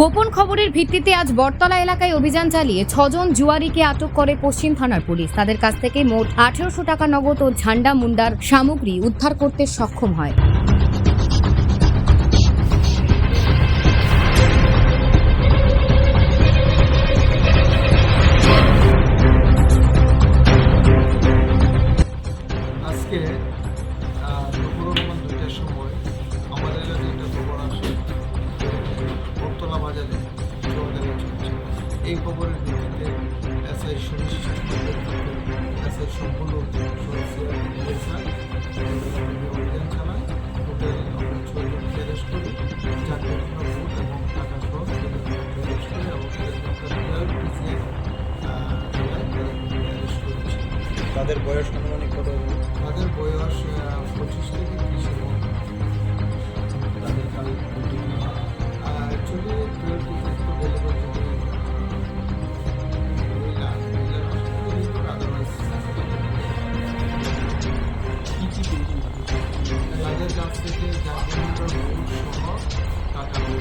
গোপন খবরের ভিত্তিতে আজ বটতলা এলাকায় অভিযান চালিয়ে ছজন জুয়ারিকে আটক করে পশ্চিম থানার পুলিশ। তাদের কাছ থেকে মোট আঠেরোশো টাকা নগদ ও ঝান্ডা মুন্ডার সামগ্রী উদ্ধার করতে সক্ষম হয়। আজকে চলছে এই খবরের ভিত্তিতে এসআই এসআই সম্পূর্ণ অভিযান চালায় হোটেল আমরা করি চারটে ঘটনা এবং টাকা সহ তাদের বয়স আনুমানিক কত তাদের বয়স পঁচিশ থেকে তাদের? কাছ থেকে জাতীয় সহ টাকা